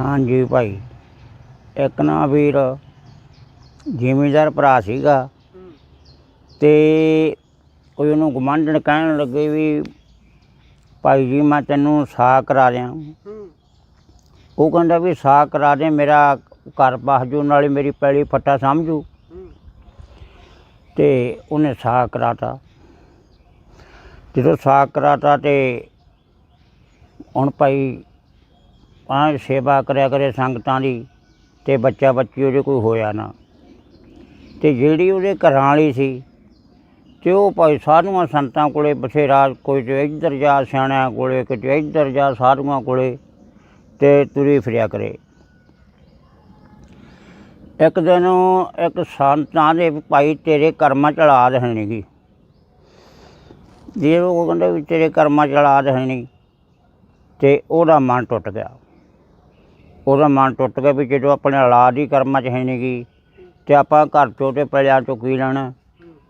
ਹਾਂਜੀ ਭਾਈ। ਇੱਕ ਨਾ ਵੀਰ ਜ਼ਿਮੀਦਾਰ ਭਰਾ ਸੀਗਾ ਹੂੰ ਤੇ ਕੋਈ ਉਹਨੂੰ ਗੁਆਂਢਣ ਕਹਿਣ ਲੱਗੇ ਵੀ, ਭਾਈ ਜੀ, ਮੈਂ ਤੈਨੂੰ ਸਾਕ ਕਰਾ ਦਿਆਂ। ਉਹ ਕਹਿੰਦਾ ਵੀ ਸਾਕ ਕਰਾ ਦੇ, ਮੇਰਾ ਘਰ ਬਸ ਜੂ ਨਾਲੇ ਮੇਰੀ ਪੈਲੀ ਫੱਟਾ ਸਮਝੂ। ਹੂੰ ਤੇ ਉਹਨੇ ਸਾਕ ਕਰਾਤਾ। ਜਦੋਂ ਸਾਕ ਕਰਾਤਾ ਤੇ ਹੁਣ ਭਾਈ ਆ ਸੇਵਾ ਕਰਿਆ ਕਰੇ ਸੰਗਤਾਂ ਦੀ ਤੇ ਬੱਚਾ ਬੱਚੀ ਉਹਦੇ ਕੋਈ ਹੋਇਆ ਨਾ। ਤੇ ਜਿਹੜੀ ਉਹਦੇ ਘਰਾਂ ਵਾਲੀ ਸੀ, ਤੇ ਉਹ ਭਾਈ ਸਾਧੂਆਂ ਸੰਤਾਂ ਕੋਲੇ ਬਥੇਰਾ ਕੋਈ ਤੇ ਇੱਧਰ ਜਾ ਸਿਆਣਿਆਂ ਕੋਲੇ ਕਿਤੇ ਇੱਧਰ ਜਾ ਸਾਧੂਆਂ ਕੋਲੇ ਤੇ ਤੁਰੀ ਫਿਰਿਆ ਕਰੇ। ਇੱਕ ਦਿਨ ਇੱਕ ਸੰਤਾਂ ਦੇ ਭਾਈ ਤੇਰੇ ਕਰਮਾਂ ਚ ਲਾ ਹੈ ਜੇ ਉਹ ਕਹਿੰਦੇ ਵੀ ਤੇਰੇ ਕਰਮਾਂ ਚ ਲਾ ਹੈ ਤੇ ਉਹਦਾ ਮਨ ਟੁੱਟ ਗਿਆ। ਉਹਦਾ ਮਨ ਟੁੱਟ ਗਿਆ ਵੀ ਜਦੋਂ ਆਪਣੇ ਔਲਾਦ ਹੀ ਕਰਮਾਂ ਚ ਹੈ ਨਹੀਂ ਗਈ ਤੇ ਆਪਾਂ ਘਰ ਚੋਂ ਤੇ ਪੈਲਿਆਂ ਚੋਂ ਕੀ ਲੈਣਾ?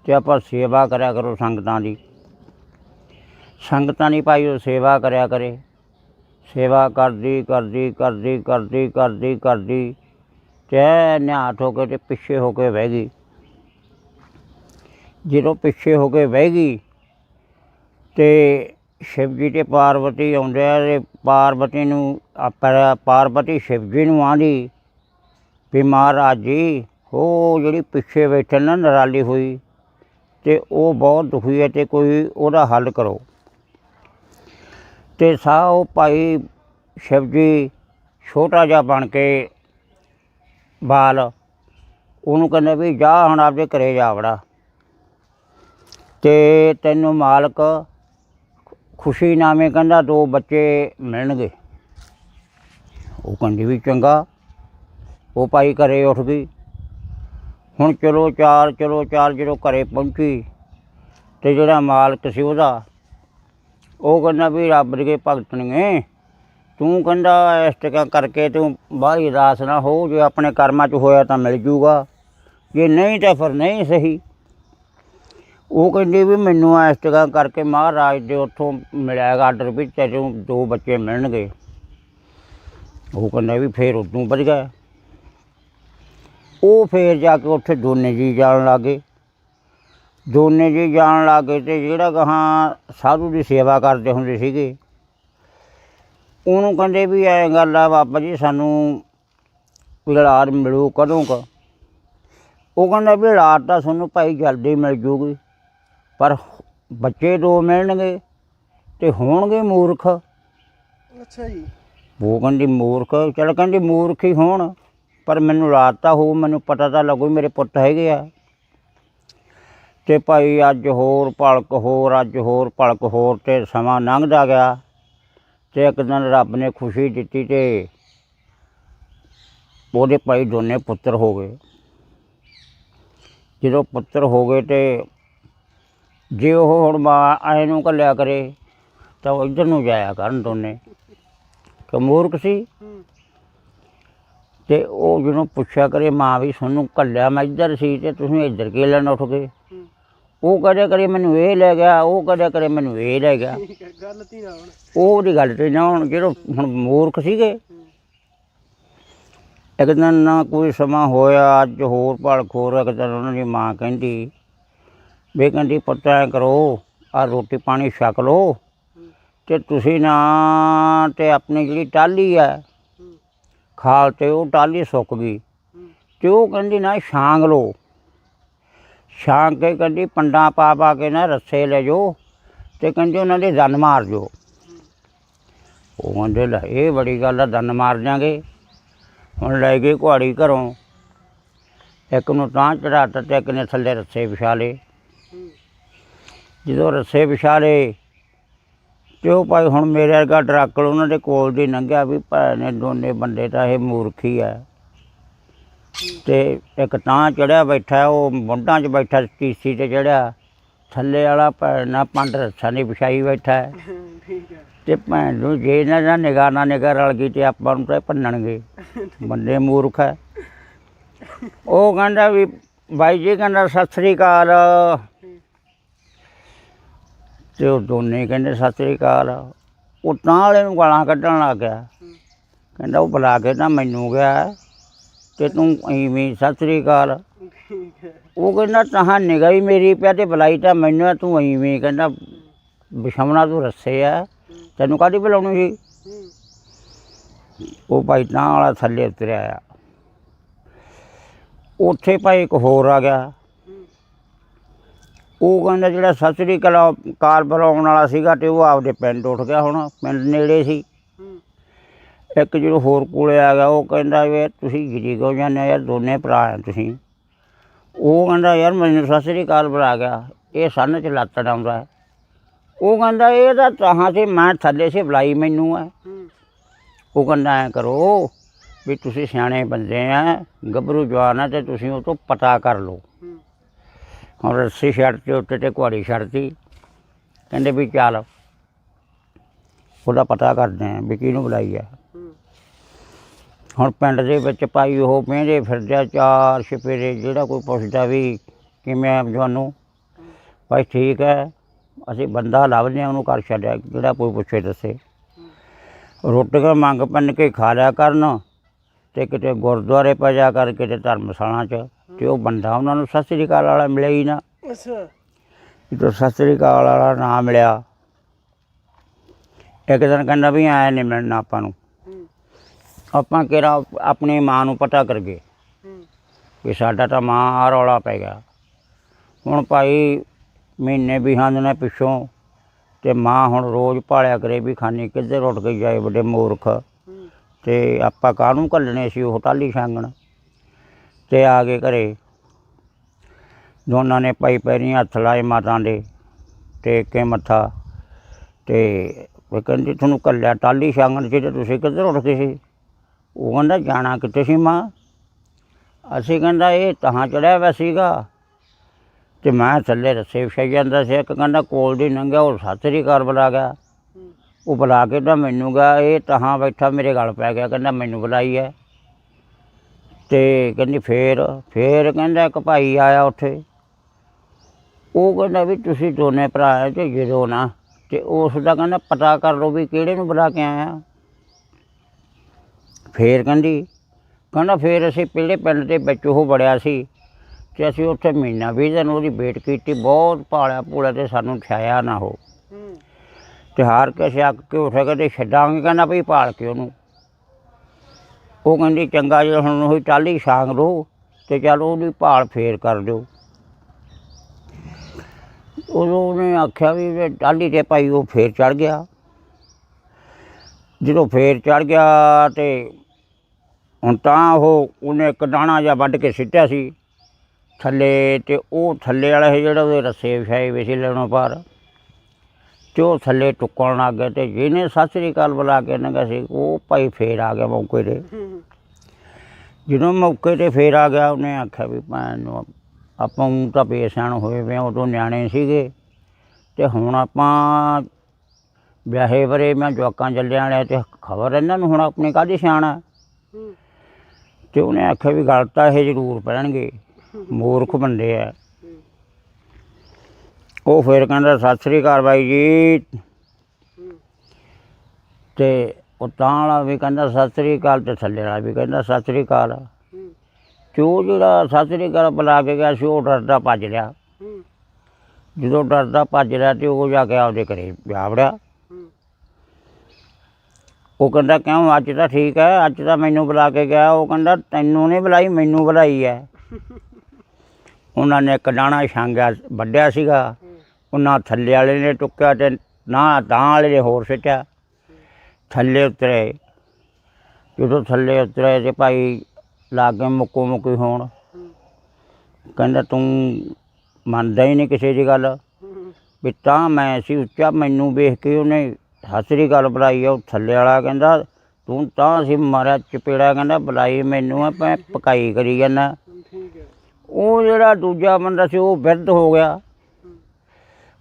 ਤੇ ਆਪਾਂ ਸੇਵਾ ਕਰਿਆ ਕਰੋ ਸੰਗਤਾਂ ਦੀ। ਸੰਗਤਾਂ ਨਹੀਂ ਭਾਈ ਉਹ ਸੇਵਾ ਕਰਿਆ ਕਰੇ। ਸੇਵਾ ਕਰਦੀ ਕਰਦੀ ਕਰਦੀ ਕਰਦੀ ਕਰਦੀ ਕਰਦੀ, ਤੇ ਨਿਹਾਤ ਹੋ ਕੇ ਤੇ ਪਿੱਛੇ ਹੋ ਕੇ ਬਹਿ ਗਈ। ਜਦੋਂ ਪਿੱਛੇ ਹੋ ਕੇ ਬਹਿ ਗਈ ਤੇ ਸ਼ਿਵਜੀ ਤੇ ਪਾਰਵਤੀ ਆਉਂਦੇ ਆ ਤੇ ਪਾਰਵਤੀ ਨੂੰ ਆਪਰ ਪਾਰਵਤੀ ਸ਼ਿਵਜੀ ਨੂੰ ਆਂਦੀ ਵੀ ਮਹਾਰਾਜ ਜੀ, ਉਹ ਜਿਹੜੀ ਪਿੱਛੇ ਬੈਠੇ ਨਾ ਨਰਾਲੀ ਹੋਈ ਤੇ ਉਹ ਬਹੁਤ ਦੁਖੀ ਹੈ ਤੇ ਕੋਈ ਉਹਦਾ ਹੱਲ ਕਰੋ। ਤੇ ਸਾ ਉਹ ਭਾਈ ਸ਼ਿਵਜੀ ਛੋਟਾ ਜਿਹਾ ਬਣ ਕੇ ਬਾਲ, ਉਹਨੂੰ ਕਹਿੰਦੇ ਵੀ ਜਾ ਹੁਣ ਆਪਦੇ ਘਰੇ ਜਾ ਵੜਾ। ਤੇ ਤੈਨੂੰ ਮਾਲਕ ਖੁਸ਼ੀ ਨਾਮੇ ਕਹਿੰਦਾ ਦੋ ਬੱਚੇ ਮਿਲਣਗੇ। ਉਹ ਕਹਿੰਦੀ ਵੀ ਚੰਗਾ, ਉਹ ਭਾਈ ਘਰੇ ਉੱਠ ਗਈ। ਹੁਣ ਚਲੋ ਚਾਰ ਚਲੋ ਚਾਰ ਜਦੋਂ ਘਰੇ ਪਹੁੰਚੀ ਤੇ ਜਿਹੜਾ ਮਾਲਕ ਸੀ ਉਹਦਾ, ਉਹ ਕਹਿੰਦਾ ਵੀ ਰੱਬ ਦੇ ਭਗਤ ਨੇ, ਤੂੰ ਕਹਿੰਦਾ ਇਸ ਟਕਾ ਕਰਕੇ ਤੂੰ ਬਾਹਲੀ ਰਾਸ ਨਾ ਹੋ, ਜੇ ਆਪਣੇ ਕਰਮਾਂ 'ਚ ਹੋਇਆ ਤਾਂ ਮਿਲ ਜੂਗਾ, ਜੇ ਨਹੀਂ ਤਾਂ ਫਿਰ ਨਹੀਂ ਸਹੀ। ਉਹ ਕਹਿੰਦੇ ਵੀ ਮੈਨੂੰ ਇਸ ਟਕਾ ਕਰਕੇ ਮਹਾਰਾਜ ਦੇ ਉੱਥੋਂ ਮਿਲਿਆ ਆਰਡਰ ਵੀ ਤੈਨੂੰ ਦੋ ਬੱਚੇ ਮਿਲਣਗੇ। ਉਹ ਕਹਿੰਦਾ ਵੀ ਫੇਰ ਉਦੋਂ ਵੱਜ ਗਿਆ ਉਹ ਫੇਰ ਜਾ ਕੇ ਉੱਥੇ ਦੋਨੇ ਜੀ ਜਾਣ ਲੱਗੇ। ਦੋਨੇ ਜੀ ਜਾਣ ਲੱਗੇ ਤੇ ਜਿਹੜਾ ਗਾਂ ਸਾਧੂ ਦੀ ਸੇਵਾ ਕਰਦੇ ਹੁੰਦੇ ਸੀਗੇ। ਉਹਨੂੰ ਕਹਿੰਦੇ ਵੀ ਐ ਗੱਲ ਆ ਬਾਬਾ ਜੀ, ਸਾਨੂੰ ਔਲਾਦ ਮਿਲੂ ਕਦੋਂ ਕ? ਉਹ ਕਹਿੰਦਾ ਵੀ ਔਲਾਦ ਤਾਂ ਤੁਹਾਨੂੰ ਭਾਈ ਜਲਦੀ ਮਿਲ ਜੂਗੀ। ਪਰ ਬੱਚੇ ਦੋ ਮਿਲਣਗੇ ਤੇ ਹੋਣਗੇ ਮੂਰਖ। ਅੱਛਾ ਜੀ। ਉਹ ਕਹਿੰਦੀ ਮੂਰਖ ਚਲ ਕਹਿੰਦੀ ਮੂਰਖ ਹੀ ਹੋਣ ਪਰ ਮੈਨੂੰ ਔਲਾਦ ਤਾਂ ਹੋਊ ਮੈਨੂੰ ਪਤਾ ਤਾਂ ਲੱਗੂ ਮੇਰੇ ਪੁੱਤ ਹੈਗੇ ਆ। ਤੇ ਭਾਈ ਅੱਜ ਹੋਰ ਭਲਕ ਹੋਰ ਅੱਜ ਹੋਰ ਭਲਕ ਹੋਰ ਤੇ ਸਮਾਂ ਲੰਘਦਾ ਗਿਆ ਤੇ ਇੱਕ ਦਿਨ ਰੱਬ ਨੇ ਖੁਸ਼ੀ ਦਿੱਤੀ ਤੇ ਉਹਦੇ ਭਾਈ ਦੋਨੇ ਪੁੱਤਰ ਹੋ ਗਏ। ਜਦੋਂ ਪੁੱਤਰ ਹੋ ਗਏ ਤੇ ਜੇ ਉਹ ਹੁਣ ਮਾਂ ਆਏ ਨੂੰ ਘੱਲਿਆ ਕਰੇ ਤਾਂ ਉਹ ਇੱਧਰ ਨੂੰ ਜਾਇਆ ਕਰਨ ਦੋਨੇ। ਕਿ ਮੂਰਖ ਸੀ। ਤੇ ਉਹ ਜਿਹਨੂੰ ਪੁੱਛਿਆ ਕਰੇ ਮਾਂ ਵੀ ਤੁਹਾਨੂੰ ਘੱਲਿਆ ਮੈਂ ਇੱਧਰ ਸੀ ਤੇ ਤੁਸੀਂ ਇੱਧਰ ਕੀ ਲੈਣ ਉੱਠ ਗਏ? ਉਹ ਕਦੇ ਕਰੇ ਮੈਨੂੰ ਇਹ ਲੈ ਗਿਆ ਉਹ ਕਦੇ ਕਰੇ ਮੈਨੂੰ ਇਹ ਲੈ ਗਿਆ। ਗੱਲ ਤੀ ਨਾ ਹੁਣ। ਉਹ ਉਹਦੀ ਗੱਲ ਤੇ ਨਾ ਹੁਣ ਜਦੋਂ ਹੁਣ ਮੂਰਖ ਸੀਗੇ। ਇੱਕ ਦਿਨ ਨਾ ਕੋਈ ਸਮਾਂ ਹੋਇਆ ਅੱਜ ਹੋਰ ਭਲ ਖੋਰ ਇੱਕ ਦਿਨ ਉਹਨਾਂ ਦੀ ਮਾਂ ਕਹਿੰਦੀ ਵੀ ਕਹਿੰਦੀ ਪੁੱਤ, ਐਂ ਕਰੋ ਆ ਰੋਟੀ ਪਾਣੀ ਛਕ ਲਓ ਹੂੰ ਤੇ ਤੁਸੀਂ ਨਾ ਤੇ ਆਪਣੀ ਜਿਹੜੀ ਟਾਲੀ ਹੈ ਹੂੰ ਖਾਲ ਤੇ ਉਹ ਟਾਲੀ ਸੁੱਕ ਗਈ ਹੂੰ ਤੇ ਉਹ ਕਹਿੰਦੀ ਨਾ ਛਾਂਗ ਲਓ। ਛਾਂਗ ਕੇ ਕਹਿੰਦੀ ਪੰਡਾਂ ਪਾ ਪਾ ਕੇ ਨਾ ਰੱਸੇ ਲੈ ਜਾਓ ਤੇ ਕਹਿੰਦੀ ਉਹਨਾਂ ਦੇ ਦੰਨ ਮਾਰ ਜੋ ਉਹ ਕਹਿੰਦੇ, ਲੈ ਇਹ ਬੜੀ ਗੱਲ ਆ ਦੰਨ ਮਾਰ ਜਾਾਂਗੇ ਹੁਣ ਲੈ ਗਏ ਕੁਹਾੜੀ ਘਰੋਂ। ਇੱਕ ਨੂੰ ਤਾਂ ਚੜਾਤਾ ਤੇ ਇੱਕ ਨੇ ਥੱਲੇ ਰੱਸੇ ਵਿਛਾ ਲਏ। ਜਦੋਂ ਰੱਸੇ ਵਿਛਾ ਲਏ ਤੇ ਉਹ ਭਾਈ ਹੁਣ ਮੇਰੇ ਵਰਗਾ ਡਰਾਕਲ ਉਹਨਾਂ ਦੇ ਕੋਲ ਦੀ ਲੰਘਿਆ ਵੀ ਭੈਣੇ ਦੋਨੇ ਬੰਦੇ ਤਾਂ ਇਹ ਮੂਰਖੀ ਹੈ ਤੇ ਇੱਕ ਤਾਂ ਚੜਿਆ ਬੈਠਾ, ਉਹ ਮੁੰਡਾਂ 'ਚ ਬੈਠਾ, ਟੀਸੀ ਤੇ ਚੜਿਆ। ਥੱਲੇ ਵਾਲਾ ਭੈਣਾ ਪੰਡ ਰੱਸਾ ਨਹੀਂ ਵਿਛਾਈ ਬੈਠਾ। ਹੈ। ਤੇ ਭੈਣ ਨੂੰ ਜੇ ਨਾ ਦਾ ਨਿਗਾਹ ਨਾ ਨਿਗਾਹ ਰਲ ਗਈ ਤੇ ਆਪਾਂ ਨੂੰ ਤਾਂ ਇਹ ਭੰਨਣਗੇ। ਬੰਦੇ ਮੂਰਖ ਹੈ ਉਹ ਕਹਿੰਦਾ ਵੀ ਬਾਈ ਜੀ ਕਹਿੰਦਾ, ਸਤਿ ਸ੍ਰੀ ਅਕਾਲ। ਤੇ ਉਹ ਦੋਨੇ ਕਹਿੰਦੇ ਸਤਿ ਸ੍ਰੀ ਅਕਾਲ। ਉਹ ਤਾਂ ਵਾਲੇ ਨੂੰ ਗਾਲਾਂ ਕੱਢਣ ਲੱਗ ਗਿਆ। ਕਹਿੰਦਾ ਉਹ ਬੁਲਾ ਕੇ ਤਾਂ ਮੈਨੂੰ ਗਿਆ ਤੇ ਤੂੰ ਐਵੇਂ ਸਤਿ ਸ੍ਰੀ ਅਕਾਲ। ਉਹ ਕਹਿੰਦਾ ਤਹਾਂ ਨਿਗਾਹ ਹੀ ਮੇਰੀ ਪਿਆ ਤੇ ਬੁਲਾਈ ਤਾਂ ਮੈਨੂੰ ਤੂੰ ਐਵੇਂ ਕਹਿੰਦਾ ਬਿਸ਼ਮਣਾ ਤੂੰ ਰੱਸੇ ਆ ਤੈਨੂੰ ਕਾਹਦੀ ਬੁਲਾਉਣੀ ਸੀ? ਉਹ ਭਾਈ ਤਾਂ ਵਾਲਾ ਥੱਲੇ ਉਤਰਿਆ ਆ। ਉੱਥੇ ਭਾਈ ਇੱਕ ਹੋਰ ਆ ਗਿਆ। ਉਹ ਕਹਿੰਦਾ ਜਿਹੜਾ ਸਤਿ ਸ੍ਰੀ ਅਕਾਲ ਕਾਰ ਬੁਲਾਉਣ ਵਾਲਾ ਸੀਗਾ ਤੇ ਉਹ ਆਪਦੇ ਪਿੰਡ ਉੱਠ ਗਿਆ ਹੁਣ ਪਿੰਡ ਨੇੜੇ ਸੀ। ਇੱਕ ਜਿਹੜਾ ਹੋਰ ਕੋਲੇ ਆ ਗਿਆ ਉਹ ਕਹਿੰਦਾ ਵੀ ਤੁਸੀਂ ਗਿਰੀ ਕਿਉਂ ਜਾਂਦੇ ਯਾਰ ਦੋਨੇ ਭਰਾ ਆ ਤੁਸੀਂ। ਉਹ ਕਹਿੰਦਾ ਯਾਰ ਮੈਨੂੰ ਸਤਿ ਸ੍ਰੀ ਅਕਾਲ ਬੁਲਾ ਗਿਆ ਇਹ ਸੰਨ ਚ ਲੱਤ ਡਾਉਂਦਾ ਹੈ। ਉਹ ਕਹਿੰਦਾ ਇਹ ਤਾਂ ਤਹਾਂ ਤੇ ਮੈਂ ਥੱਲੇ ਸੇ ਬੁਲਾਈ ਮੈਨੂੰ ਹੂੰ। ਉਹ ਕਹਿੰਦਾ ਐ ਕਰੋ ਵੀ ਤੁਸੀਂ ਸਿਆਣੇ ਬੰਦੇ ਆ ਗੱਭਰੂ ਜਵਾਨ ਆ ਤੇ ਤੁਸੀਂ ਉਹ ਤੋਂ ਪਤਾ ਕਰ ਲਓ। ਹੁਣ ਰੱਸੀ ਛੱਡਤੀ ਉੱਤੇ ਤੇ ਕੁਹਾੜੀ ਛੱਡਤੀ। ਕਹਿੰਦੇ ਵੀ ਚੱਲ, ਉਹਦਾ ਪਤਾ ਕਰਦੇ ਆ ਵੀ ਕਿਹਨੂੰ ਬੁਲਾਈ ਆ। ਹੁਣ ਪਿੰਡ ਦੇ ਵਿੱਚ ਪਾਈ ਉਹ ਪਹਿੰਦੇ ਫਿਰਦੇ ਚਾਰ ਛਪੇਰੇ, ਜਿਹੜਾ ਕੋਈ ਪੁੱਛਦਾ ਵੀ ਕਿਵੇਂ ਆ ਜਵਾਨੂ ਭਾਈ ਠੀਕ ਹੈ, ਅਸੀਂ ਬੰਦਾ ਲੱਭਦੇ ਹਾਂ, ਉਹਨੂੰ ਕਰ ਛੱਡਿਆ, ਜਿਹੜਾ ਕੋਈ ਪੁੱਛੇ ਦੱਸੇ। ਰੋਟੀਆਂ ਮੰਗ ਪੰਨ ਕੇ ਖਾ ਲਿਆ ਕਰਨ ਤੇ ਕਿਤੇ ਗੁਰਦੁਆਰੇ ਪਾ ਜਾ ਕਰ ਕਿਤੇ ਧਰਮਸ਼ਾਲਾ 'ਚ। ਤੇ ਉਹ ਬੰਦਾ ਉਹਨਾਂ ਨੂੰ ਸਤਿ ਸ੍ਰੀ ਅਕਾਲ ਵਾਲਾ ਮਿਲਿਆ ਹੀ ਨਾ। ਅੱਛਾ। ਜਦੋਂ ਸਤਿ ਸ੍ਰੀ ਅਕਾਲ ਵਾਲਾ ਨਾ ਮਿਲਿਆ ਇੱਕ ਦਿਨ ਕਹਿੰਦਾ ਵੀ ਆਇਆ ਨਹੀਂ ਮਿਲਣਾ ਆਪਾਂ ਨੂੰ। ਆਪਾਂ ਕਿਹੜਾ ਆਪਣੀ ਮਾਂ ਨੂੰ ਪਤਾ ਕਰ ਗਏ ਕਿ ਸਾਡਾ ਤਾਂ ਮਾਂ ਆ ਰੌਲਾ ਪੈ ਗਿਆ। ਹੁਣ ਭਾਈ ਮਹੀਨੇ ਵੀਹਾਂ ਦਿਨਾਂ ਪਿੱਛੋਂ ਤੇ ਮਾਂ ਹੁਣ ਰੋਜ਼ ਭਾਲਿਆ ਕਰੇ ਵੀ ਖਾਨੀ ਕਿੱਧਰ ਉੱਠ ਕੇ ਜਾਏ ਵੱਡੇ ਮੂਰਖ। ਤੇ ਆਪਾਂ ਕਾਹਨੂੰ ਘੱਲਣੇ ਸੀ ਉਹ ਟਾਲੀ ਛਾਂਗਣ। ਤੇ ਆ ਗਏ ਘਰੇ। ਦੋਨਾਂ ਨੇ ਭਾਈ ਪੈਰੀਂ ਹੱਥ ਲਾਏ ਮਾਤਾ ਦੇ ਟੇਕ ਕੇ ਮੱਥਾ ਤੇ ਉਹ ਕਹਿੰਦੀ ਤੁਹਾਨੂੰ ਕੱਲਿਆ ਟਾਲੀ ਛਾਂਗਣ ਸੀ ਤੇ ਤੁਸੀਂ ਕਿੱਧਰ ਉੱਠ ਗਏ ਸੀ? ਉਹ ਕਹਿੰਦਾ ਜਾਣਾ ਕਿੱਥੇ ਸੀ ਮਾਂ? ਅਸੀਂ ਕਹਿੰਦਾ ਇਹ ਤਹਾਂ ਚੜਿਆ ਹੋਇਆ ਸੀਗਾ। ਤੇ ਮੈਂ ਥੱਲੇ ਰੱਸੇ ਵਿਛਾਈ ਜਾਂਦਾ ਸੀ। ਇੱਕ ਕਹਿੰਦਾ ਕੋਲ ਦੀ ਲੰਘਿਆ ਉਹ ਸਤਿ ਸ੍ਰੀ ਅਕਾਲ ਬੁਲਾ ਗਿਆ। ਉਹ ਬੁਲਾ ਕੇ ਤਾਂ ਮੈਨੂੰ ਗਿਆ ਇਹ ਤਹਾਂ ਬੈਠਾ ਮੇਰੇ ਗਲ ਪੈ ਗਿਆ। ਕਹਿੰਦਾ ਮੈਨੂੰ ਬੁਲਾਈ ਹੈ। ਤੇ ਕਹਿੰਦੀ ਫੇਰ ਫੇਰ ਕਹਿੰਦਾ ਇੱਕ ਭਾਈ ਆਇਆ ਉੱਥੇ। ਉਹ ਕਹਿੰਦਾ ਵੀ ਤੁਸੀਂ ਦੋਨੇ ਭਰਾ ਹੈ ਤੇ ਜਦੋਂ ਨਾ। ਤੇ ਉਸ ਦਾ ਕਹਿੰਦਾ ਪਤਾ ਕਰ ਲਓ ਵੀ ਕਿਹੜੇ ਨੂੰ ਬੁਲਾ ਕੇ ਆਇਆ। ਫੇਰ ਕਹਿੰਦੀ ਕਹਿੰਦਾ ਫੇਰ ਅਸੀਂ ਪਹਿਲੇ ਪਿੰਡ ਦੇ ਵਿੱਚ ਉਹ ਬੜਿਆ ਸੀ ਤੇ ਅਸੀਂ ਉੱਥੇ ਮਹੀਨਾ ਵੀਹ ਦਿਨ ਉਹਦੀ ਵੇਟ ਕੀਤੀ ਬਹੁਤ ਭਾਲਿਆ ਭੂਲਿਆ ਤੇ ਸਾਨੂੰ ਛਾਇਆ ਨਾ ਹੋ। ਹੂੰ। ਤੇ ਹਾਰ ਕੇ ਸਿਆਕ ਕੇ ਉੱਠ ਕੇ ਤੇ ਛੱਡਾਂਗੇ ਕਹਿੰਦਾ ਵੀ ਭਾਲ ਕੇ ਉਹਨੂੰ। ਉਹ ਕਹਿੰਦੀ, ਚੰਗਾ ਜੇ ਹੁਣ ਉਹ ਟਾਲੀ ਛਾਂਗ ਲੋ ਤੇ ਚਲ ਉਹਦੀ ਭਾਲ ਫੇਰ ਕਰ ਦਿਓ। ਉਦੋਂ ਉਹਨੇ ਆਖਿਆ ਵੀ ਇਹ ਟਾਲੀ ਤੇ ਭਾਈ ਉਹ ਫੇਰ ਚੜ ਗਿਆ। ਜਦੋਂ ਫੇਰ ਚੜ ਗਿਆ ਤੇ ਹੁਣ ਤਾਂ ਉਹ ਉਹਨੇ ਇੱਕ ਦਾਣਾ ਜਿਹਾ ਵੱਢ ਕੇ ਸਿੱਟਿਆ ਸੀ ਥੱਲੇ ਤੇ ਉਹ ਥੱਲੇ ਵਾਲਾ ਸੀ ਜਿਹੜਾ ਉਹਦੇ ਰੱਸੇ ਵਿਛਾਏ ਵੇ ਸੀ ਲੈਣੋਂ ਪਾਰ ਤੇ ਉਹ ਥੱਲੇ ਟੁੱਕਣ ਲੱਗ ਗਿਆ ਤੇ ਜਿਹਨੇ ਸਤਿ ਸ੍ਰੀ ਅਕਾਲ ਬੁਲਾ ਕੇ ਨਗਾ ਸੀ ਉਹ ਭਾਈ ਫੇਰ ਆ ਗਿਆ ਮੌਕੇ ਤੇ। ਜਦੋਂ ਮੌਕੇ ਤੇ ਫੇਰ ਆ ਗਿਆ ਉਹਨੇ ਆਖਿਆ ਵੀ ਭੈਣ ਨੂੰ ਆਪਾਂ ਊਂ ਤਾਂ ਬੇਸਿਆਣ ਹੋਏ ਵੇ ਉਦੋਂ ਨਿਆਣੇ ਸੀਗੇ। ਤੇ ਹੁਣ ਆਪਾਂ ਵਿਆਹੇ ਵਰੇ ਮੈਂ ਜਵਾਕਾਂ ਚੱਲਿਆਂ ਵਾਲੇ ਤੇ ਖਬਰ ਇਹਨਾਂ ਨੂੰ ਹੁਣ ਆਪਣੀ ਕਾਹਦੀ ਸਿਆਣਾ ਤੇ ਉਹਨੇ ਆਖਿਆ ਵੀ ਗੱਲ ਤਾਂ ਇਹ ਜ਼ਰੂਰ ਪੈਣਗੇ ਮੂਰਖ ਬੰਦੇ ਆ। ਉਹ ਫਿਰ ਕਹਿੰਦਾ, ਸਤਿ ਸ੍ਰੀ ਅਕਾਲ ਬਾਈ ਜੀ। ਹੂੰ ਤੇ ਉਹ ਤਾਂ ਵਾਲਾ ਵੀ ਕਹਿੰਦਾ, ਸਤਿ ਸ੍ਰੀ ਅਕਾਲ, ਤੇ ਥੱਲੇ ਵਾਲਾ ਵੀ ਕਹਿੰਦਾ, ਸਤਿ ਸ੍ਰੀ ਅਕਾਲ। ਹੂੰ ਉਹ ਜਿਹੜਾ ਸਤਿ ਸ੍ਰੀ ਅਕਾਲ ਬੁਲਾ ਕੇ ਗਿਆ ਸੀ, ਉਹ ਡਰਦਾ ਭੱਜ ਲਿਆ ਜਦੋਂ ਡਰਦਾ ਭੱਜ ਰਿਹਾ ਤੇ ਉਹ ਜਾ ਕੇ ਆਪਦੇ ਘਰੇ ਜਾ ਵੜਿਆ। ਉਹ ਕਹਿੰਦਾ, ਕਿਉਂ, ਅੱਜ ਤਾਂ ਠੀਕ ਹੈ, ਅੱਜ ਤਾਂ ਮੈਨੂੰ ਬੁਲਾ ਕੇ ਗਿਆ। ਉਹ ਕਹਿੰਦਾ, ਤੈਨੂੰ ਨਹੀਂ ਬੁਲਾਈ, ਮੈਨੂੰ ਬੁਲਾਈ ਹੈ। ਉਹਨਾਂ ਨੇ ਇੱਕ ਡਾਣਾ ਛਾਂਗਿਆ ਵੱਡਿਆ ਸੀਗਾ। ਉਹਨਾਂ ਥੱਲੇ ਵਾਲੇ ਨੇ ਟੁੱਕਿਆ ਤੇ ਨਾ ਤਾਂ ਵਾਲੇ ਨੇ ਹੋਰ ਸਿੱਟਿਆ। ਥੱਲੇ ਉਤਰੇ। ਜਦੋਂ ਥੱਲੇ ਉਤਰੇ ਤੇ ਭਾਈ ਲਾਗੇ ਮੁੱਕੋ ਮੁੱਕੀ ਹੋਣ। ਕਹਿੰਦਾ ਤੂੰ ਮੰਨਦਾ ਹੀ ਨਹੀਂ ਕਿਸੇ ਦੀ ਗੱਲ। ਵੀ ਤਾਂ ਮੈਂ ਸੀ ਉੱਚਾ ਮੈਨੂੰ ਵੇਖ ਕੇ ਉਹਨੇ ਹਸਰੀ ਗੱਲ ਬੁਲਾਈ ਆ। ਉਹ ਥੱਲੇ ਵਾਲਾ ਕਹਿੰਦਾ ਤੂੰ ਤਾਂ ਸੀ ਮਾਰਿਆ ਚਪੇੜਾ। ਕਹਿੰਦਾ ਬੁਲਾਈ ਮੈਨੂੰ ਆ ਮੈਂ ਪਕਾਈ ਕਰੀ ਜਾਂਦਾ। ਉਹ ਜਿਹੜਾ ਦੂਜਾ ਬੰਦਾ ਸੀ ਉਹ ਬਿਰਧ ਹੋ ਗਿਆ।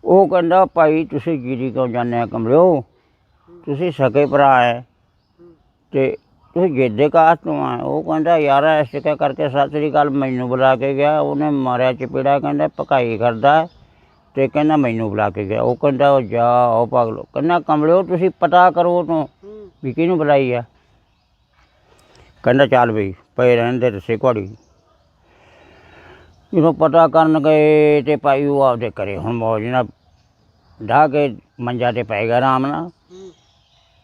ਉਹ ਕਹਿੰਦਾ, ਭਾਈ, ਤੁਸੀਂ ਗਿਰੀ ਕਿਉਂ ਜਾਂਦੇ ਆ ਕਮਲਿਓ? ਤੁਸੀਂ ਸਕੇ ਭਰਾ ਹੈ ਤੇ ਤੁਸੀਂ ਗੇਦੇ ਕਾਸ ਤੋਂ ਆ? ਉਹ ਕਹਿੰਦਾ, ਯਾਰ, ਇਸ ਕੇ ਕਰਕੇ ਸਤਿ ਸ੍ਰੀ ਅਕਾਲ, ਮੈਨੂੰ ਬੁਲਾ ਕੇ ਗਿਆ। ਉਹਨੇ ਮਾਰਿਆ ਚਪੇੜਾ, ਕਹਿੰਦਾ ਪਕਾਈ ਕਰਦਾ ਤੇ ਕਹਿੰਦਾ, ਮੈਨੂੰ ਬੁਲਾ ਕੇ ਗਿਆ। ਉਹ ਕਹਿੰਦਾ, ਉਹ ਜਾ ਉਹ ਪਾਗਲੋ। ਕਹਿੰਦਾ, ਕਮਲਿਓ, ਤੁਸੀਂ ਪਤਾ ਕਰੋ ਤੂੰ ਹੂੰ ਵੀ ਕਿਹਨੂੰ ਬੁਲਾਈ ਆ ਕਹਿੰਦਾ, ਚੱਲ ਬਈ, ਪਏ ਰਹਿਣ ਦੇ ਰਸੇ ਘੋੜੀ ਜਦੋਂ ਪਤਾ ਕਰਨ ਗਏ ਤੇ ਭਾਈ ਉਹ ਆਪਦੇ ਕਰੇ ਹੁਣ ਮੌਜ ਨਾਲ ਢਾਹ ਕੇ ਮੰਜਾ ਤੇ ਪੈ ਗਿਆ ਆਰਾਮ ਨਾਲ।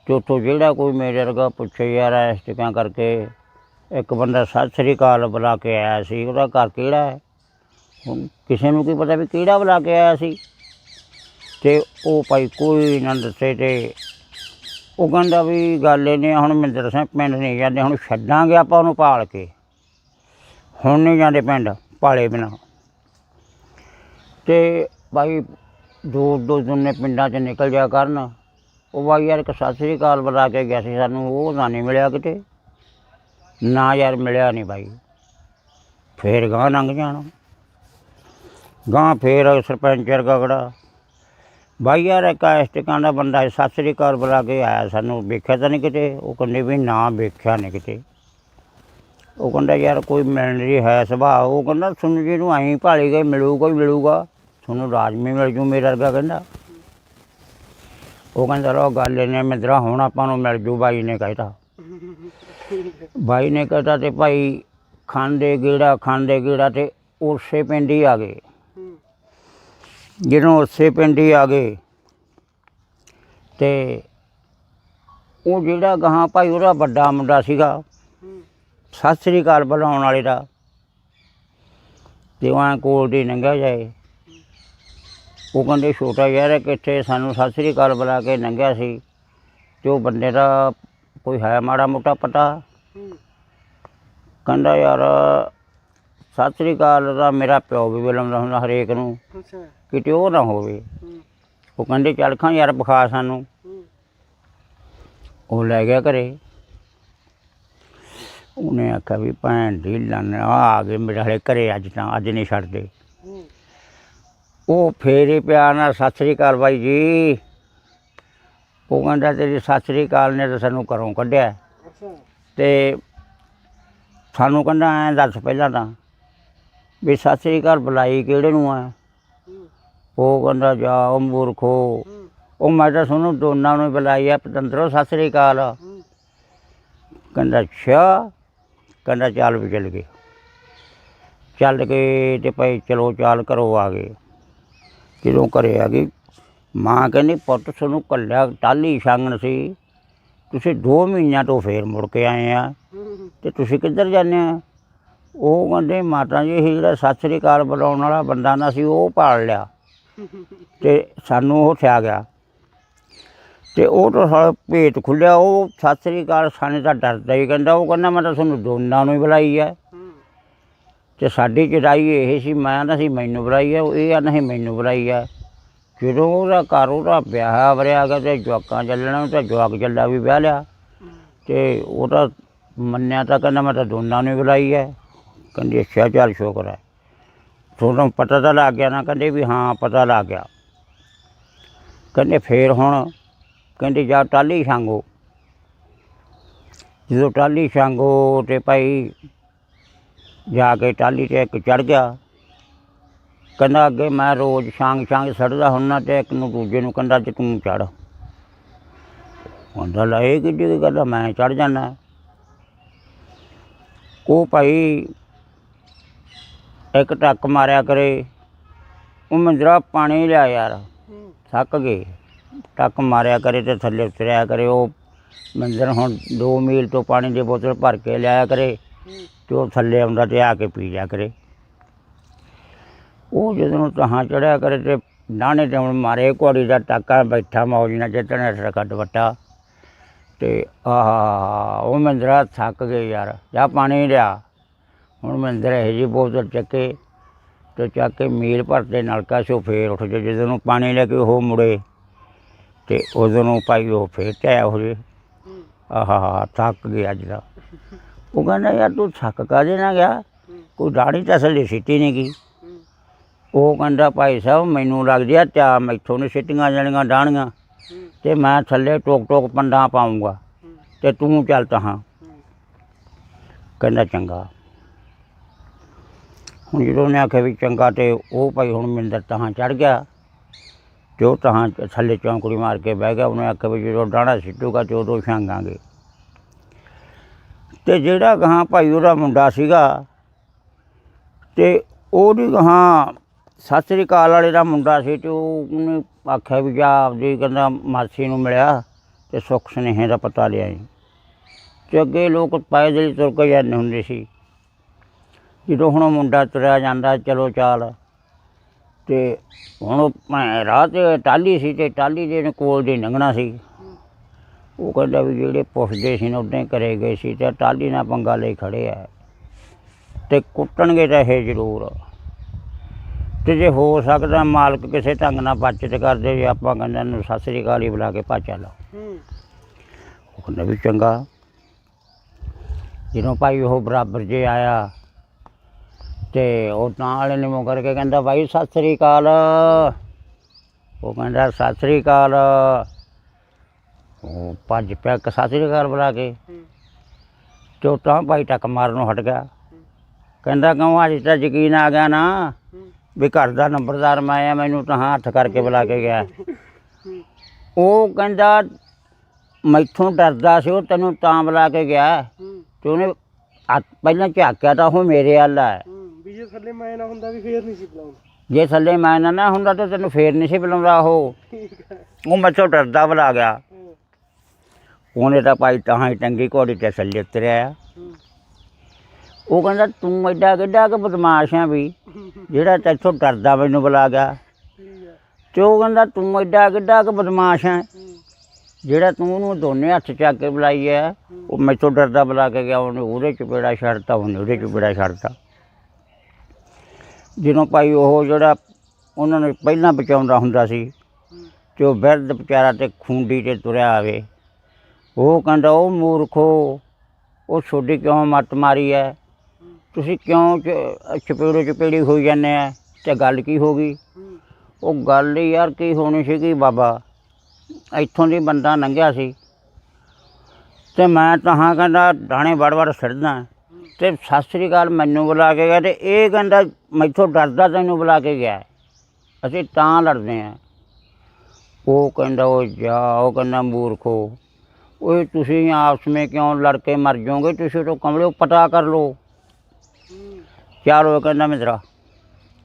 ਚੌਥੋਂ ਜਿਹੜਾ ਕੋਈ ਮੇਰੇ ਵਰਗਾ ਪੁੱਛੇ ਯਾਰ ਇਸ ਟਿਕਾਂ ਕਰਕੇ ਇੱਕ ਬੰਦਾ ਸਤਿ ਸ੍ਰੀ ਅਕਾਲ ਬੁਲਾ ਕੇ ਆਇਆ ਸੀ ਉਹਦਾ ਘਰ ਕਿਹੜਾ ਹੈ? ਹੁਣ ਕਿਸੇ ਨੂੰ ਕੀ ਪਤਾ ਵੀ ਕਿਹੜਾ ਬੁਲਾ ਕੇ ਆਇਆ ਸੀ? ਤੇ ਉਹ ਭਾਈ ਕੋਈ ਨਾ ਦੱਸੇ ਤੇ ਉਹ ਕਹਿੰਦਾ ਵੀ ਗੱਲ ਇਹ ਨਹੀਂ ਹੁਣ ਮਿੰਦਰ ਸਿੰਘ ਪਿੰਡ ਨਹੀਂ ਜਾਂਦੇ ਹੁਣ ਛੱਡਾਂਗੇ ਆਪਾਂ ਉਹਨੂੰ ਪਾਲ ਕੇ। ਹੁਣ ਨਹੀਂ ਜਾਂਦੇ ਪਿੰਡ ਪਾਲੇ ਬਿਨਾ। ਤੇ ਭਾਈ ਦੋ ਦੋ ਦੁਨੇ ਪਿੰਡਾਂ 'ਚ ਨਿਕਲ ਜਾ ਕਰਨ। ਉਹ ਬਾਈ ਯਾਰ ਇੱਕ ਸਤਿ ਸ੍ਰੀ ਅਕਾਲ ਬੁਲਾ ਕੇ ਗਿਆ ਸੀ ਸਾਨੂੰ, ਉਹ ਨਾ ਨਹੀਂ ਮਿਲਿਆ ਕਿਤੇ। ਨਾ ਯਾਰ ਮਿਲਿਆ ਨਹੀਂ ਬਾਈ। ਫੇਰ ਗਾਂ ਲੰਘ ਜਾਣਾ। ਗਾਂ ਫੇਰ ਸਰਪੰਚ ਵਰਗਾ ਬਾਈ ਯਾਰ ਇੱਕ ਇਸ ਟਿਕਾਂ ਦਾ ਬੰਦਾ ਸਤਿ ਸ੍ਰੀ ਅਕਾਲ ਬੁਲਾ ਕੇ ਆਇਆ ਸਾਨੂੰ। ਵੇਖਿਆ ਤਾਂ ਨਹੀਂ ਕਿਤੇ? ਉਹ ਕਹਿੰਦੇ ਵੀ ਨਾ ਵੇਖਿਆ ਨਹੀਂ ਕਿਤੇ। ਉਹ ਕਹਿੰਦਾ ਯਾਰ ਕੋਈ ਮਿਲਣ ਦੀ ਹੈ ਸੁਭਾਅ। ਉਹ ਕਹਿੰਦਾ ਸੁਣ ਜੀ ਨੂੰ ਐਂ ਭਾਲੀ ਗਏ, ਮਿਲੂਗਾ ਹੀ ਮਿਲੂਗਾ। ਤੁਹਾਨੂੰ ਰਾਜਮੀ ਮਿਲ ਜੂ ਮੇਰਾ ਵਰਗਾ ਕਹਿੰਦਾ। ਉਹ ਕਹਿੰਦਾ ਰੋ ਗੱਲ ਇਹਨੇ ਮਿੱਤਰਾ, ਹੁਣ ਆਪਾਂ ਨੂੰ ਮਿਲ ਜੂ, ਬਾਈ ਨੇ ਕਹਿਤਾ। ਬਾਈ ਨੇ ਕਹਿਤਾ ਤੇ ਭਾਈ ਖਾਂਦੇ ਗੇੜਾ ਖਾਂਦੇ ਗੇੜਾ ਤੇ ਉਸੇ ਪਿੰਡ ਹੀ ਆ ਗਏ। ਜਦੋਂ ਉਸੇ ਪਿੰਡ ਹੀ ਆ ਗਏ ਤੇ ਉਹ ਜਿਹੜਾ ਗਾਹਾਂ ਭਾਈ ਉਹਦਾ ਵੱਡਾ ਮੁੰਡਾ ਸੀਗਾ, ਸਤਿ ਸ੍ਰੀ ਅਕਾਲ ਬੁਲਾਉਣ ਵਾਲੇ ਦਾ, ਤੇ ਉਹ ਕੋਲ ਦੀ ਲੰਘਿਆ ਜਾਏ। ਉਹ ਕਹਿੰਦੇ ਛੋਟਾ ਯਾਰ ਹੈ ਕਿੱਥੇ ਸਾਨੂੰ ਸਤਿ ਸ੍ਰੀ ਅਕਾਲ ਬੁਲਾ ਕੇ ਲੰਘਿਆ ਸੀ। ਤੇ ਉਹ ਬੰਦੇ ਦਾ ਕੋਈ ਹੈ ਮਾੜਾ ਮੋਟਾ ਪਤਾ? ਕਹਿੰਦਾ ਯਾਰ ਸਤਿ ਸ੍ਰੀ ਅਕਾਲ ਦਾ ਮੇਰਾ ਪਿਓ ਵੀ ਬੁਲਾਉਂਦਾ ਹੁੰਦਾ ਹਰੇਕ ਨੂੰ। ਕਿਤੇ ਉਹ ਨਾ ਹੋਵੇ। ਉਹ ਕਹਿੰਦੇ ਚੱਲ ਖਾਂ ਯਾਰ ਬੁਖਾ ਸਾਨੂੰ। ਉਹ ਲੈ ਗਿਆ ਘਰੇ। ਉਹਨੇ ਆਖਿਆ ਵੀ ਭੈਣ ਦੀ ਲੰਨ ਆ ਗਏ ਮੇਰੇ ਹਲੇ ਘਰੇ ਅੱਜ ਤਾਂ ਅੱਜ ਨਹੀਂ ਛੱਡਦੇ। ਉਹ ਫੇਰੇ ਪਿਆਰ ਨਾਲ ਸਤਿ ਸ੍ਰੀ ਅਕਾਲ ਬਾਈ ਜੀ। ਉਹ ਕਹਿੰਦਾ ਤੇਰੀ ਸਤਿ ਸ੍ਰੀ ਅਕਾਲ ਨੇ ਤਾਂ ਸਾਨੂੰ ਘਰੋਂ ਕੱਢਿਆ। ਤੇ ਸਾਨੂੰ ਕਹਿੰਦਾ ਐਂ ਦੱਸ ਪਹਿਲਾਂ ਤਾਂ ਵੀ ਸਤਿ ਸ੍ਰੀ ਅਕਾਲ ਬੁਲਾਈ ਕਿਹੜੇ ਨੂੰ ਆ? ਉਹ ਕਹਿੰਦਾ ਜਾ ਉਹ ਮੂਰਖੋ ਉਹ ਮੈਂ ਤਾਂ ਤੁਹਾਨੂੰ ਦੋਨਾਂ ਨੂੰ ਬੁਲਾਈ ਆ ਪਤੰਦਰੋ ਸਤਿ ਸ੍ਰੀ ਅਕਾਲ। ਕਹਿੰਦਾ ਅੱਛਾ। ਕਹਿੰਦਾ ਚੱਲ ਵੀ ਚੱਲ ਗਏ। ਚੱਲ ਕੇ ਤੇ ਭਾਈ ਚਲੋ ਚਾਲ ਕਰੋ ਆ ਗਏ। ਜਦੋਂ ਘਰੇ ਆ ਗਈ? ਮਾਂ ਕਹਿੰਦੀ, ਪੁੱਤ, ਤੁਹਾਨੂੰ ਕੱਲਿਆ ਟਾਲੀ ਸੰਗਣ ਸੀ। ਤੁਸੀਂ 2 ਮਹੀਨਿਆਂ ਤੋਂ ਫੇਰ ਮੁੜ ਕੇ ਆਏ ਆ। ਹੂੰ ਤੇ ਤੁਸੀਂ ਕਿੱਧਰ ਜਾਂਦੇ ਆ? ਉਹ ਕਹਿੰਦੇ, ਮਾਤਾ ਜੀ, ਇਹ ਜਿਹੜਾ ਸਤਿ ਸ੍ਰੀ ਅਕਾਲ ਬੁਲਾਉਣ ਵਾਲਾ ਬੰਦਾ ਨਾ ਸੀ, ਉਹ ਪਾਲ ਲਿਆ। ਤੇ ਸਾਨੂੰ ਉਹ ਥਿਆ ਗਿਆ। ਤੇ ਉਹ ਤਾਂ ਸਾਲਾ ਭੇਤ ਖੁੱਲਿਆ। ਉਹ ਸਤਿ ਸ੍ਰੀ ਅਕਾਲ ਸਾਨੇ ਤਾਂ ਡਰਦਾ ਹੀ ਕਹਿੰਦਾ, ਉਹ ਕਹਿੰਦਾ, ਮੈਂ ਤਾਂ ਤੁਹਾਨੂੰ ਦੋਨਾਂ ਨੂੰ ਹੀ ਬੁਲਾਈ ਹੈ ਤੇ ਸਾਡੀ ਚੜਾਈ ਇਹ ਸੀ, ਮੈਂ ਤਾਂ ਸੀ, ਮੈਨੂੰ ਬੁਲਾਈ ਹੈ ਉਹ ਇਹ ਆ ਨਹੀਂ ਮੈਨੂੰ ਬੁਲਾਈ ਹੈ ਜਦੋਂ ਉਹਦਾ ਘਰ, ਉਹਦਾ ਵਿਆਹ ਵਰਿਆ ਗਿਆ ਤੇ ਜਵਾਕਾਂ ਚੱਲਣਾ ਤੇ ਜਵਾਕ ਚੱਲਾ ਵੀ ਵਿਆਹ ਲਿਆ। ਤੇ ਉਹ ਤਾਂ ਮੰਨਿਆ ਤਾਂ ਕਹਿੰਦਾ ਮੈਂ ਤਾਂ ਦੋਨਾਂ ਨੂੰ ਬੁਲਾਈ ਹੈ ਕਹਿੰਦੀ, ਅੱਛਾ, ਚੱਲ ਸ਼ੁਕਰ ਹੈ ਤੁਹਾਨੂੰ ਪਤਾ ਤਾਂ ਲੱਗ ਗਿਆ ਨਾ, ਕਹਿੰਦੇ ਵੀ ਹਾਂ, ਪਤਾ ਲੱਗ ਗਿਆ। ਕਹਿੰਦੇ ਫੇਰ ਹੁਣ, ਕਹਿੰਦੇ ਜਾ ਟਾਲੀ ਛਾਂਗੋ, ਜਦੋਂ ਟਾਲੀ ਛਾਂਗੋ ਤੇ ਭਾਈ ਜਾ ਕੇ ਟਾਲੀ ਤੇ ਇੱਕ ਚੜ ਗਿਆ। ਕਹਿੰਦਾ, ਅੱਗੇ ਮੈਂ ਰੋਜ਼ ਸ਼ਾਂਗ ਛਾਂਗ ਸੜਦਾ ਹੁੰਨਾ ਤੇ ਇੱਕ ਨੂੰ ਦੂਜੇ ਨੂੰ ਕਹਿੰਦਾ ਜੇ ਤੂੰ ਚੜ ਕਹਿੰਦਾ, ਲੈ, ਇਹ ਕਿੱਡੀ ਗੱਲ ਮੈਂ ਚੜ ਜਾਣਾ ਉਹ ਭਾਈ ਇੱਕ ਟੱਕ ਮਾਰਿਆ ਕਰੇ। ਉਹ ਮੰਜਰਾ ਪਾਣੀ ਲਿਆ ਯਾਰ, ਥੱਕ ਗਏ। ਟੱਕ ਮਾਰਿਆ ਕਰੇ ਤੇ ਥੱਲੇ ਉਤਰਿਆ ਕਰੇ। ਉਹ ਮੰਦਰ ਹੁਣ 2 ਮੀਲ ਤੋਂ ਪਾਣੀ ਦੀ ਬੋਤਲ ਭਰ ਕੇ ਲਿਆਇਆ ਕਰੇ। ਤੇ ਉਹ ਥੱਲੇ ਆਉਂਦਾ ਤੇ ਆ ਕੇ ਪੀ ਲਿਆ ਕਰੇ। ਉਹ ਜਦੋਂ ਤਹਾਂ ਚੜਿਆ ਕਰੇ ਤੇ ਨਾਣੇ ਤੇ ਹੁਣ ਮਾਰੇ ਘੋੜੀ ਦਾ ਟਾਕਾ ਬੈਠਾ ਮੌਜ ਨਾਲ ਜਿੱਤਣੇ ਸਰਕਾ ਦੁਪੱਟਾ। ਤੇ ਆਹਾ, ਉਹ ਮੰਦਰਾ ਥੱਕ ਗਏ ਯਾਰ, ਜਾ ਪਾਣੀ ਲਿਆ। ਹੁਣ ਮੰਦਰ ਇਹ ਜੀ ਬੋਤਲ ਚੱਕੇ ਤੇ ਚੱਕ ਕੇ ਮੀਲ ਭਰਦੇ ਨਲਕਾ ਸੋ ਫੇਰ ਉੱਠ ਜੇ ਜਦੋਂ ਨੂੰ ਪਾਣੀ ਲੈ ਕੇ ਉਹ ਮੁੜੇ ਤੇ ਉਦੋਂ ਨੂੰ ਭਾਈ ਉਹ ਫੇਰ ਟਿਆ ਹੋ ਜੇ ਆਹਾ, ਥੱਕ ਗਿਆ ਅੱਜ ਦਾ ਉਹ ਕਹਿੰਦਾ ਯਾਰ ਤੂੰ ਥੱਕ ਕਾਹਦੇ ਨਾ ਗਿਆ? ਕੋਈ ਦਾੜੀ ਤਸਲੀ ਸਿੱਟੀ ਨਹੀਂ ਗਈ। ਉਹ ਕਹਿੰਦਾ ਭਾਈ ਸਾਹਿਬ ਮੈਨੂੰ ਲੱਗਦੀ ਆ ਚਾ ਮੈਥੋਂ ਨੇ ਸਿੱਟੀਆਂ ਜਾਣੀਆਂ ਡਾਣੀਆਂ ਤੇ ਮੈਂ ਥੱਲੇ ਟੋਕ ਟੋਕ ਪੰਡਾ ਪਾਉਂਗਾ ਤੇ ਤੂੰ ਚੱਲ ਤਹਾਂ। ਕਹਿੰਦਾ ਚੰਗਾ। ਹੁਣ ਜਦੋਂ ਉਹਨੇ ਆਖਿਆ ਵੀ ਚੰਗਾ ਤੇ ਉਹ ਭਾਈ ਹੁਣ ਮਿੰਦਰ ਤਹਾਂ ਚੜ ਗਿਆ ਤੇ ਉਹ ਤਹਾਂ ਥੱਲੇ ਚੌਂਕੜੀ ਮਾਰ ਕੇ ਬਹਿ ਗਿਆ। ਉਹਨੇ ਆਖਿਆ ਵੀ ਜਦੋਂ ਡਾਣਾ ਸਿੱਟੂਗਾ ਤੇ ਉਦੋਂ ਛਾਂਗਾਂਗੇ। ਤੇ ਜਿਹੜਾ ਗਾਂ ਭਾਈ ਉਹਦਾ ਮੁੰਡਾ ਸੀਗਾ ਤੇ ਉਹਦੀ ਗਾਂ ਸਤਿ ਸ੍ਰੀ ਅਕਾਲ ਵਾਲੇ ਦਾ ਮੁੰਡਾ ਸੀ ਤੇ ਉਹਨੇ ਆਖਿਆ ਵੀ ਜਾ ਆਪਦੀ ਕਹਿੰਦਾ ਮਾਸੀ ਨੂੰ ਮਿਲਿਆ ਤੇ ਸੁੱਖ ਸੁਨੇਹੇ ਦਾ ਪਤਾ ਲਿਆ ਜੀ। ਤੇ ਅੱਗੇ ਲੋਕ ਪੈਦਲ ਹੀ ਤੁਰ ਕੇ ਜਾਂਦੇ ਹੁੰਦੇ ਸੀ। ਜਦੋਂ ਹੁਣ ਉਹ ਮੁੰਡਾ ਤੁਰਿਆ ਜਾਂਦਾ, ਚਲੋ ਚਾਲ। ਤੇ ਹੁਣ ਉਹ ਭੈਣ ਰਾਹ ਤੇ ਟਾਲੀ ਸੀ ਤੇ ਟਾਲੀ ਦੇ ਕੋਲ ਦੇ ਲੰਘਣਾ ਸੀ। ਉਹ ਕਹਿੰਦਾ ਵੀ ਜਿਹੜੇ ਪੁੱਛਦੇ ਸੀ ਨਾ ਉਦਾਂ ਹੀ ਕਰੇ ਗਏ ਸੀ ਤੇ ਟਾਲੀ ਨਾਲ ਪੰਗਾ ਲਈ ਖੜੇ ਆ। ਤੇ ਕੁੱਟਣਗੇ ਤਾਂ ਇਹ ਜ਼ਰੂਰ। ਤੇ ਜੇ ਹੋ ਸਕਦਾ ਮਾਲਕ ਕਿਸੇ ਢੰਗ ਨਾਲ ਬਚਤ ਕਰਦੇ ਜੇ ਆਪਾਂ ਕਹਿੰਦੇ ਨੂੰ ਸਤਿ ਸ੍ਰੀ ਅਕਾਲ ਹੀ ਬੁਲਾ ਕੇ ਪਾ ਚੱਲ ਹੂੰ। ਉਹ ਕਹਿੰਦਾ ਵੀ ਚੰਗਾ। ਜਦੋਂ ਭਾਈ ਉਹ ਬਰਾਬਰ ਜੇ ਆਇਆ ਤੇ ਉਹ ਵਾਲੇ ਨੇ ਮੂੰਹ ਕਰਕੇ ਕਹਿੰਦਾ ਭਾਈ ਸਤਿ ਸ੍ਰੀ ਅਕਾਲ। ਉਹ ਕਹਿੰਦਾ ਸਤਿ ਸ੍ਰੀ ਅਕਾਲ। ਉਹ ਭੱਜ ਪਿਆ ਕਿ ਸਤਿ ਸ੍ਰੀ ਅਕਾਲ ਬੁਲਾ ਕੇ। ਤਾਂ ਭਾਈ ਟੱਕ ਮਾਰਨੋਂ ਹਟ ਗਿਆ। ਕਹਿੰਦਾ ਕਿਉਂ ਅੱਜ ਤਾਂ ਯਕੀਨ ਆ ਗਿਆ ਨਾ? ਵੀ ਘਰ ਦਾ ਨੰਬਰਦਾਰ ਮੈਂ ਆ ਮੈਨੂੰ ਤਾਂ ਹੱਥ ਕਰਕੇ ਬੁਲਾ ਕੇ ਗਿਆ। ਉਹ ਕਹਿੰਦਾ ਮੈਥੋਂ ਡਰਦਾ ਸੀ ਉਹ ਤੈਨੂੰ ਤਾਂ ਬੁਲਾ ਕੇ ਗਿਆ। ਤੇ ਉਹਨੇ ਪਹਿਲਾਂ ਝਾਕਿਆ ਤਾਂ ਉਹ ਮੇਰੇ ਵੱਲ ਆ। ਹੂੰ। ਵੀ ਜੇ ਥੱਲੇ ਮੈਂ ਨਾ ਹੁੰਦਾ ਵੀ ਫੇਰ ਨਹੀਂ ਸੀ ਬੁਲਾਉਂਦਾ। ਜੇ ਥੱਲੇ ਮੈਂ ਨਾ ਹੁੰਦਾ ਤਾਂ ਤੈਨੂੰ ਫੇਰ ਨਹੀਂ ਸੀ ਬੁਲਾਉਂਦਾ ਉਹ। ਉਹ ਮੈਥੋਂ ਡਰਦਾ ਬੁਲਾ ਗਿਆ। ਉਹਨੇ ਤਾਂ ਭਾਈ ਤਾਂ ਹੀ ਟੰਗੀ ਘੋੜੀ ਤੇ ਥੱਲੇ ਉਤਰਿਆ ਉਹ ਕਹਿੰਦਾ, ਤੂੰ ਐਡਾ ਕਿੱਡਾ ਕਿ ਬਦਮਾਸ਼ ਆ ਵੀ, ਜਿਹੜਾ ਤੈਥੋਂ ਡਰਦਾ ਮੈਨੂੰ ਬੁਲਾ ਗਿਆ। ਠੀਕ ਤੇ ਉਹ ਕਹਿੰਦਾ, ਤੂੰ ਐਡਾ ਕਿੱਡਾ ਕਿ ਬਦਮਾਸ਼ ਆ, ਜਿਹੜਾ ਤੂੰ ਉਹਨੂੰ ਦੋਨੇ ਹੱਥ ਚੱਕ ਕੇ ਬੁਲਾਈ ਹੈ ਉਹ ਮੈਥੋਂ ਡਰਦਾ ਬੁਲਾ ਕੇ ਗਿਆ, ਉਹਨੇ ਉਹਦੇ ਚਪੇੜਾ ਛੱਡਤਾ, ਉਹਨੇ ਉਹਦੇ ਚਪੇੜਾ ਛੱਡਤਾ। ਜਦੋਂ ਭਾਈ ਉਹ ਜਿਹੜਾ ਉਹਨਾਂ ਨੇ ਪਹਿਲਾਂ ਬਚਾਉਂਦਾ ਹੁੰਦਾ ਸੀ ਹੂੰ ਤੇ ਉਹ ਬਿਰਧ ਵਿਚਾਰਾ ਤੇ ਖੁੰਡੀ ਤੇ ਤੁਰਿਆ ਆਵੇ ਉਹ ਕਹਿੰਦਾ, ਉਹ ਮੂਰਖੋ ਉਹ ਛੋਡੀ ਕਿਉਂ ਮੱਤ ਮਾਰੀ ਹੈ ਤੁਸੀਂ ਕਿਉਂ ਚ- ਚਪੇੜੋ ਚਪੇੜੀ ਹੋਈ ਜਾਂਦੇ ਆ ਤੇ ਗੱਲ ਕੀ ਹੋ ਗਈ? ਉਹ ਗੱਲ ਯਾਰ, ਕੀ ਹੋਣੀ ਸੀਗੀ ਬਾਬਾ? ਇੱਥੋਂ ਦੀ ਬੰਦਾ ਲੰਘਿਆ ਸੀ। ਤੇ ਮੈਂ ਤਾਂ ਕਹਿੰਦਾ, ਦਾਣੇ ਵੜ ਵੜ ਫਿਰਦਾ ਤੇ ਸਤਿ ਸ੍ਰੀ ਅਕਾਲ ਮੈਨੂੰ ਬੁਲਾ ਕੇ ਗਿਆ ਤੇ ਇਹ ਕਹਿੰਦਾ, ਮੈਥੋਂ ਡਰਦਾ ਤੈਨੂੰ ਬੁਲਾ ਕੇ ਗਿਆ। ਅਸੀਂ ਤਾਂ ਲੜਦੇ ਆ। ਉਹ ਕਹਿੰਦਾ, ਉਹ ਜਾ, ਉਹ ਕਹਿੰਦਾ ਮੂਰਖੋ ਓਏ ਤੁਸੀਂ ਆਪਸ ਵਿੱਚ ਕਿਉਂ ਲੜ ਕੇ ਮਰ ਜਾਓਗੇ? ਤੁਸੀਂ ਤਾਂ ਕਮਲੇ ਪਤਾ ਕਰ ਚੱਲ ਉਹ ਕਹਿੰਦਾ ਮਿੱਤਰਾ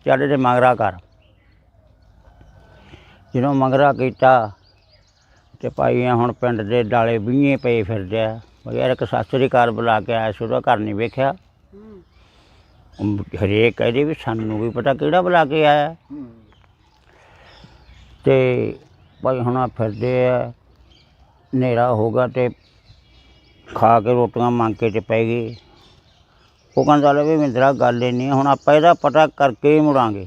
ਚੱਲ ਤੇ ਮੰਗਰਾ ਕਰ। ਜਦੋਂ ਮੰਗਰਾ ਕੀਤਾ ਤੇ ਭਾਈ ਇਹ ਹੁਣ ਪਿੰਡ ਦੇ ਡਾਲੇ ਵੀਹੇ ਪਏ ਫਿਰਦੇ ਆ। ਯਾਰ ਇੱਕ ਸਤਿ ਸ੍ਰੀ ਅਕਾਲ ਬੁਲਾ ਕੇ ਆਇਆ ਸੀ ਉਹਦਾ ਘਰ ਨਹੀਂ ਵੇਖਿਆ। ਹਰੇਕ ਕਹਦੇ ਵੀ ਸਾਨੂੰ ਵੀ ਪਤਾ ਕਿਹੜਾ ਬੁਲਾ ਕੇ ਆਇਆ। ਤੇ ਭਾਈ ਹੁਣ ਆਹ ਫਿਰਦੇ ਆ। ਹਨੇਰਾ ਹੋ ਗਿਆ ਤੇ ਖਾ ਕੇ ਰੋਟੀਆਂ ਮੰਗ ਕੇ ਤੇ ਪੈ ਗਏ। ਉਹ ਕਹਿੰਦਾ ਲੈ ਵੀ ਮਿੰਦਰਾ ਗੱਲ ਹੀ ਨਹੀਂ ਹੁਣ ਆਪਾਂ ਇਹਦਾ ਪਤਾ ਕਰਕੇ ਹੀ ਮੁੜਾਂਗੇ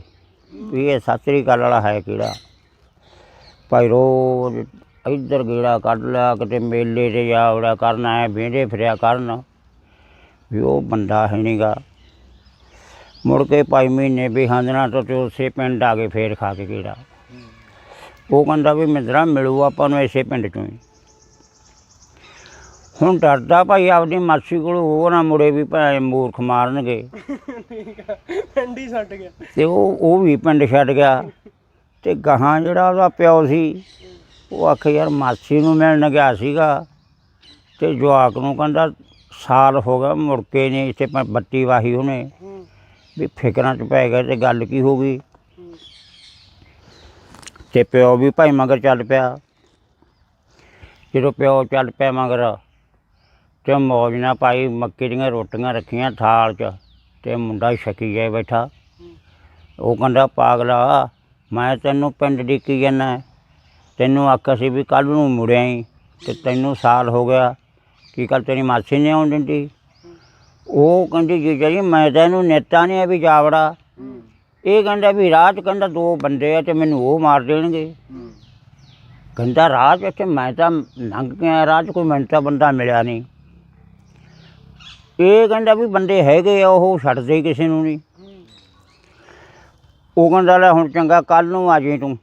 ਵੀ ਇਹ ਸਤਿ ਸ੍ਰੀ ਅਕਾਲ ਵਾਲਾ ਹੈ ਕਿਹੜਾ। ਭਾਈ ਰੋਜ਼ ਇੱਧਰ ਗੇੜਾ ਕੱਢ ਲਿਆ, ਕਿਤੇ ਮੇਲੇ ਤੇ ਜਾ ਉੜਾ ਕਰਨਾ ਹੈ ਵੇਂਦੇ ਫਿਰਿਆ ਕਰਨ, ਵੀ ਉਹ ਬੰਦਾ ਹੈ ਨਹੀਂਗਾ ਮੁੜ ਕੇ ਭਾਈ ਮਹੀਨੇ ਵੀ ਹੰਦਣਾ ਤੋਂ ਤੇ ਉਸੇ ਪਿੰਡ ਆ ਕੇ ਫੇਰ ਖਾ ਕੇ ਗੇੜਾ। ਉਹ ਕਹਿੰਦਾ ਵੀ ਮਿੰਦਰਾ ਮਿਲੂ ਆਪਾਂ ਨੂੰ ਇਸੇ ਪਿੰਡ ਚੋਂ ਹੀ। ਹੁਣ ਡਰਦਾ ਭਾਈ ਆਪਦੀ ਮਾਸੀ ਕੋਲ ਉਹ ਨਾ ਮੁੜੇ ਵੀ ਭਾਵੇਂ ਮੂਰਖ ਮਾਰਨਗੇ। ਠੀਕ ਹੈ ਪਿੰਡੀ ਛੱਡ ਗਿਆ। ਤੇ ਉਹ ਉਹ ਵੀ ਪਿੰਡ ਛੱਡ ਗਿਆ। ਤੇ ਗਾਹਾਂ ਜਿਹੜਾ ਉਹਦਾ ਪਿਓ ਸੀ ਉਹ ਆਖੇ ਯਾਰ ਮਾਸੀ ਨੂੰ ਮਿਲਣ ਗਿਆ ਸੀਗਾ। ਤੇ ਜਵਾਕ ਨੂੰ ਕਹਿੰਦਾ ਸਾਲ ਹੋ ਗਿਆ ਮੁੜ ਕੇ ਨਹੀਂ ਇੱਥੇ ਪ- ਬੱਤੀ ਵਾਹੀ ਉਹਨੇ। ਵੀ ਫਿਕਰਾਂ 'ਚ ਪੈ ਗਿਆ ਤੇ ਗੱਲ ਕੀ ਹੋ ਗਈ? ਤੇ ਪਿਓ ਵੀ ਭਾਈ ਮਗਰ ਚੱਲ ਪਿਆ। ਜਦੋਂ ਪਿਓ ਚੱਲ ਪਿਆ ਮਗਰ ਤੇ ਮੌਜ ਨਾਲ ਪਾਈ ਮੱਕੀ ਦੀਆਂ ਰੋਟੀਆਂ ਰੱਖੀਆਂ ਥਾਲ 'ਚ ਤੇ ਮੁੰਡਾ ਛਕੀ ਜਾਏ ਬੈਠਾ। ਉਹ ਕਹਿੰਦਾ, ਪਾਗਲਾ, ਮੈਂ ਤੈਨੂੰ ਪਿੰਡ ਡਿੱਕੀ ਜਾਂਦਾ ਤੈਨੂੰ ਆਖਿਆ ਸੀ ਵੀ ਕੱਲ ਨੂੰ ਮੁੜਿਆ ਹੀ ਤੇ ਤੈਨੂੰ ਸਾਲ ਹੋ ਗਿਆ। ਕੀ ਕੱਲ ਤੇਰੀ ਮਾਸੀ ਨੇ ਆਉਣ ਦਿੰਦੀ? ਉਹ ਕਹਿੰਦੀ ਜੀ ਜੀ, ਮੈਂ ਤਾਂ ਇਹਨੂੰ ਨੇਤਾ ਨਹੀਂ ਆ ਵੀ ਜਾਵੜਾ। ਇਹ ਕਹਿੰਦਾ ਵੀ ਰਾਹ 'ਚ ਕਹਿੰਦਾ ਦੋ ਬੰਦੇ ਆ ਤੇ ਮੈਨੂੰ ਉਹ ਮਾਰ ਦੇਣਗੇ। ਕਹਿੰਦਾ ਰਾਹ 'ਚ ਇੱਥੇ ਮੈਂ ਤਾਂ ਲੰਘ ਗਿਆ ਆਇਆ ਰਾਹ 'ਚ ਕੋਈ ਮੈਨੂੰ ਤਾਂ ਬੰਦਾ ਮਿਲਿਆ ਨਹੀਂ। ਇਹ ਕਹਿੰਦਾ ਵੀ ਬੰਦੇ ਹੈਗੇ ਆ, ਉਹ ਛੱਡਦੇ ਹੀ ਕਿਸੇ ਨੂੰ ਨਹੀਂ। ਉਹ ਕਹਿੰਦਾ, ਲੈ ਹੁਣ ਚੰਗਾ ਕੱਲ ਨੂੰ ਆ ਜੀ ਤੂੰ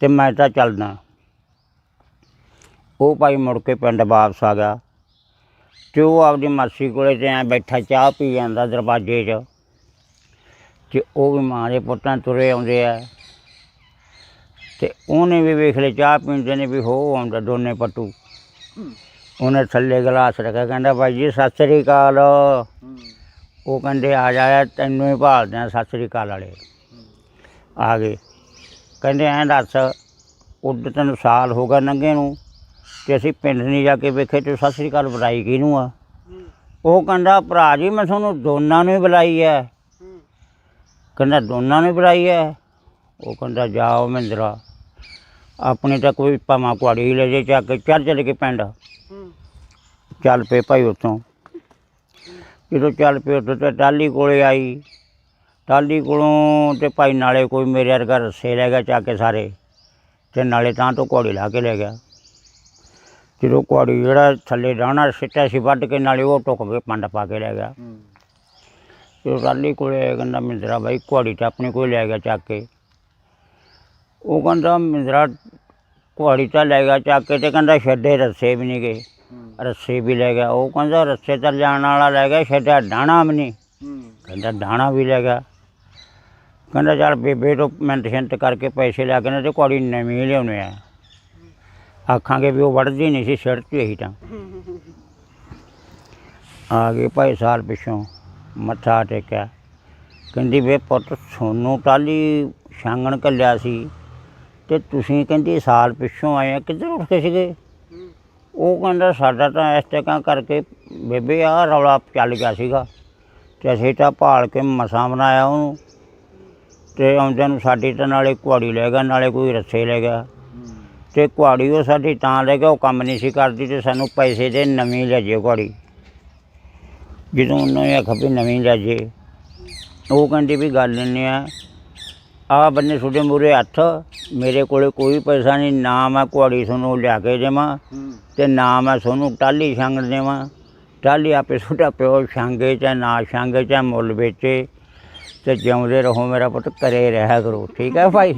ਤੇ ਮੈਂ ਤਾਂ ਚੱਲਦਾ। ਉਹ ਭਾਈ ਮੁੜ ਕੇ ਪਿੰਡ ਵਾਪਸ ਆ ਗਿਆ ਤੇ ਉਹ ਆਪਦੀ ਮਾਸੀ ਕੋਲੇ ਤੇ ਐ ਬੈਠਾ, ਚਾਹ ਪੀ ਜਾਂਦਾ ਦਰਵਾਜ਼ੇ 'ਚ ਤੇ ਉਹ ਵੀ ਮਾਂ ਦੇ ਪੁੱਤਾਂ ਤੁਰੇ ਆਉਂਦੇ ਆ। ਤੇ ਉਹਨੇ ਵੀ ਵੇਖ ਲਿਆ, ਚਾਹ ਪੀਂਦੇ ਨੇ ਵੀ ਹੋ ਆਉਂਦਾ ਦੋਨੇ ਪੱਟੂ। ਉਹਨੇ ਥੱਲੇ ਗਲਾਸ ਰੱਖਿਆ ਕਹਿੰਦਾ ਬਾਈ ਜੀ ਸਤਿ ਸ੍ਰੀ ਅਕਾਲ। ਉਹ ਕਹਿੰਦੇ ਆ ਜਾ ਤੈਨੂੰ ਹੀ ਭਾਲਦੇ ਆ ਸਤਿ ਸ੍ਰੀ ਅਕਾਲ ਵਾਲੇ। ਆ ਗਏ। ਕਹਿੰਦੇ ਐਂ ਦੱਸ ਉੱਡ ਤੈਨੂੰ ਸਾਲ ਹੋ ਗਿਆ ਨੰਗੇ ਨੂੰ ਤੇ ਅਸੀਂ ਪਿੰਡ ਨਹੀਂ ਜਾ ਕੇ ਵੇਖੇ ਤੇ ਸਤਿ ਸ੍ਰੀ ਅਕਾਲ ਬੁਲਾਈ ਕਿਹਨੂੰ ਆ? ਉਹ ਕਹਿੰਦਾ ਭਰਾ ਜੀ ਮੈਂ ਤੁਹਾਨੂੰ ਦੋਨਾਂ ਨੂੰ ਹੀ ਬੁਲਾਈ ਹੈ ਹੂੰ। ਕਹਿੰਦਾ ਦੋਨਾਂ ਨੂੰ ਬੁਲਾਈ ਹੈ ਉਹ ਕਹਿੰਦਾ ਜਾਓ ਮਹਿੰਦਰਾ ਆਪਣੀ ਤਾਂ ਕੋਈ ਭਾਵਾਂ ਕੁਆੜੀ ਲੈ ਜੇ ਚੱਕ ਕੇ ਚੱਲ ਚੱਲ ਕੇ ਪਿੰਡ। ਚੱਲ ਪਏ ਭਾਈ ਉੱਥੋਂ। ਜਦੋਂ ਚੱਲ ਪਏ ਉੱਥੋਂ ਤੇ ਟਾਲੀ ਕੋਲੇ ਆਈ। ਟਾਲੀ ਕੋਲੋਂ ਤੇ ਭਾਈ ਨਾਲੇ ਕੋਈ ਮੇਰੇ ਵਰਗਾ ਰੱਸੇ ਲੈ ਗਿਆ ਚੱਕ ਕੇ ਸਾਰੇ। ਤੇ ਨਾਲੇ ਤਾਂ ਤੋਂ ਘੋੜੀ ਲਾ ਕੇ ਲੈ ਗਿਆ। ਜਦੋਂ ਘੋੜੀ ਜਿਹੜਾ ਥੱਲੇ ਡਾਣਾ ਸਿੱਟਾ ਸੀ ਵੱਢ ਕੇ ਨਾਲੇ ਉਹ ਟੁੱਕ ਕੇ ਪੰਡ ਪਾ ਕੇ ਲੈ ਗਿਆ। ਜਦੋਂ ਟਾਲੀ ਕੋਲੇ ਆਇਆ, ਕਹਿੰਦਾ ਮਿੰਦਰਾ ਬਾਈ ਘੋੜੀ ਤਾਂ ਆਪਣੀ ਕੋਲ ਲੈ ਗਿਆ ਚੱਕ ਕੇ। ਉਹ ਕਹਿੰਦਾ ਮਿੰਦਰਾ ਘੋੜੀ ਤਾਂ ਲੈ ਗਿਆ ਚੱਕ ਕੇ ਤੇ ਕਹਿੰਦਾ ਛੱਡੇ ਰੱਸੇ ਵੀ ਨਹੀਂ ਗਏ। ਰੱਸੇ ਵੀ ਲੈ ਗਿਆ। ਉਹ ਕਹਿੰਦਾ ਰੱਸੇ ਤਾਂ ਜਾਣ ਵਾਲਾ ਲੈ ਗਿਆ ਛੱਡਿਆ ਡਾਣਾ ਵੀ ਨਹੀਂ ਕਹਿੰਦਾ ਡਾਣਾ ਵੀ ਲੈ ਗਿਆ। ਕਹਿੰਦਾ ਚੱਲ ਬੇਬੇ ਤੋਂ ਮਿੰਟ ਛਿੰਟ ਕਰਕੇ ਪੈਸੇ ਲੈ ਕੇ ਨਾ ਤੇ ਕੁੜੀ ਨਵੀਂ ਲਿਆਉਣੇ ਆ। ਆਖਾਂਗੇ ਵੀ ਉਹ ਵੜਦੀ ਨਹੀਂ ਸੀ ਸਿਰ 'ਚ ਹੀ ਤਾਂ। ਆ ਗਏ ਭਾਈ ਸਾਲ ਪਿੱਛੋਂ ਮੱਥਾ ਟੇਕਿਆ। ਕਹਿੰਦੀ ਵੇ ਪੁੱਤ ਸੋਨੂੰ ਟਾਲੀ ਛਾਂਗਣ ਕੱਲਿਆ ਸੀ। ਤੇ ਤੁਸੀਂ ਕਹਿੰਦੀ ਸਾਲ ਪਿੱਛੋਂ ਆਏ ਆ, ਕਿੱਧਰ ਉੱਠ ਕੇ ਸੀਗੇ? ਉਹ ਕਹਿੰਦਾ ਸਾਡਾ ਤਾਂ ਇਸ ਟਕਾਂ ਕਰਕੇ ਬੇਬੇ ਆ ਰੌਲਾ ਚੱਲ ਗਿਆ ਸੀਗਾ ਤੇ ਅਸੀਂ ਤਾਂ ਭਾਲ ਕੇ ਮਸਾਂ ਬਣਾਇਆ ਉਹਨੂੰ ਤੇ ਆਉਂਦਿਆਂ ਨੂੰ ਸਾਡੀ ਤਾਂ ਨਾਲੇ ਕੁਆੜੀ ਲੈ ਗਿਆ, ਨਾਲੇ ਕੋਈ ਰੱਸੇ ਲੈ ਗਿਆ ਤੇ ਕੁਆੜੀ ਉਹ ਸਾਡੀ ਤਾਂ ਲੈ ਗਿਆ, ਉਹ ਕੰਮ ਨਹੀਂ ਸੀ ਕਰਦੀ ਤੇ ਸਾਨੂੰ ਪੈਸੇ ਦੇ ਨਵੀਂ ਲੈ ਜੇ ਕੁਆੜੀ ਜਦੋਂ ਉਹਨਾਂ ਨੇ ਆਖਿਆ ਵੀ ਨਵੀਂ ਲੈ ਜੇ ਉਹ ਕਹਿੰਦੀ ਵੀ ਗੱਲ ਨਹੀਂ ਆ ਆ ਬੰਨੇ ਤੁਹਾਡੇ ਮੂਰੇ ਹੱਥ ਮੇਰੇ ਕੋਲੇ ਕੋਈ ਪੈਸਾ ਨਹੀਂ ਨਾ ਮੈਂ ਕੁਆੜੀ ਤੁਹਾਨੂੰ ਲਿਆ ਕੇ ਦੇਵਾਂ ਤੇ ਨਾ ਮੈਂ ਤੁਹਾਨੂੰ ਟਾਲੀ ਛੰਗ ਦੇਵਾਂ। ਟਾਲੀ ਆਪੇ ਛੋਟਾ ਪਿਓ ਛਾਂਗੇ ਚਾਹੇ ਨਾ ਛਾਂਗੇ ਚਾਹੇ ਮੁੱਲ ਵੇਚੇ ਤੇ ਜਿਉਂਦੇ ਰਹੋ ਮੇਰਾ ਪੁੱਤ ਕਰੇ ਰਿਹਾ ਕਰੋ। ਠੀਕ ਹੈ ਭਾਈ?